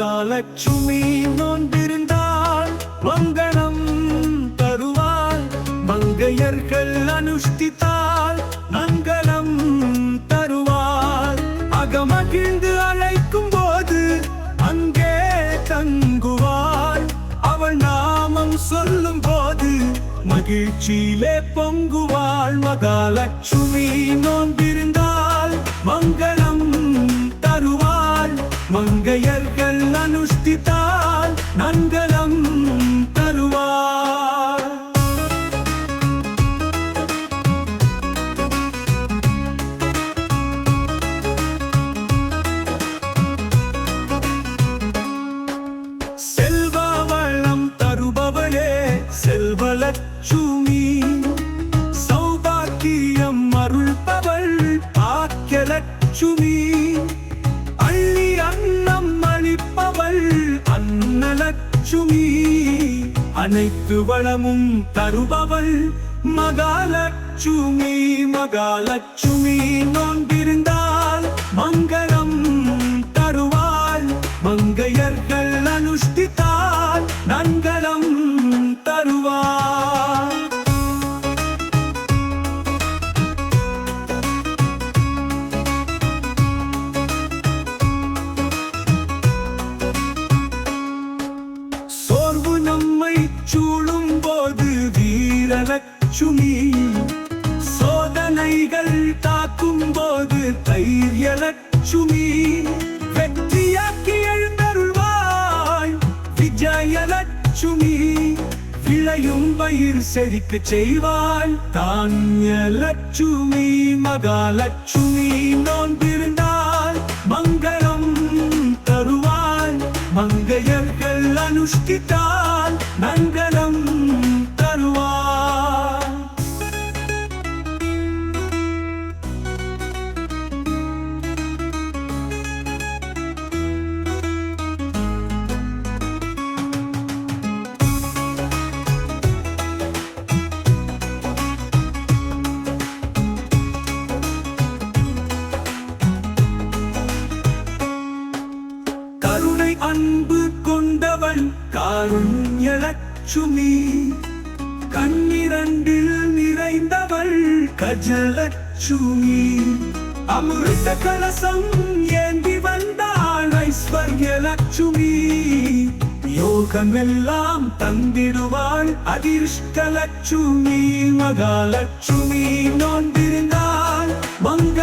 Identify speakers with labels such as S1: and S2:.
S1: மகாலட்சுமி நோன்பிருந்தால் மங்களம் தருவாள் மங்கையர்கள் அனுஷ்டித்தால் மங்களம் தருவாள். அகமகிழ்ந்து அழைக்கும் போது அங்கே தங்குவாள். அவள் நாமம் சொல்லும் போது மகிழ்ச்சியிலே பொங்குவாள். மகாலட்சுமி நோன்பிருந்தால் மங்களம் லட்சுமி அள்ளி அன்னம் அளிப்பவள் அன்னலட்சுமி. அனைத்து வளமும் தருபவள் மகாலட்சுமி. மகாலட்சுமி நோன்பிருந்தால் மங்களம் தருவாள் மங்கையர் வீரலட்சுமி சோதனைகள் தாக்கும் போது தைரிய லட்சுமி வெற்றியாக்கி எழுந்தருள்வாய் விஜய லட்சுமி விளையும் பயிர் செழிக்க செய்வாள் தானிய லட்சுமி மகாலட்சுமி நோன்பிருந்தால் மங்களம் தருவாள் மங்கையர்கள் அனுஷ்டித்தால் மங்களம் அன்பு கொண்டவள் காருண்யலட்சுமி. கண்ணிரண்டில் நிறைந்தவள் கஜலட்சுமி. அமிர்த கலசம் ஏந்தி வந்தாள் ஐஸ்வர்யலட்சுமி. யோகமெல்லாம் தந்திடுவாள் அதிர்ஷ்டலட்சுமி. மகாலட்சுமி நோன்பிருந்தாள் மங்க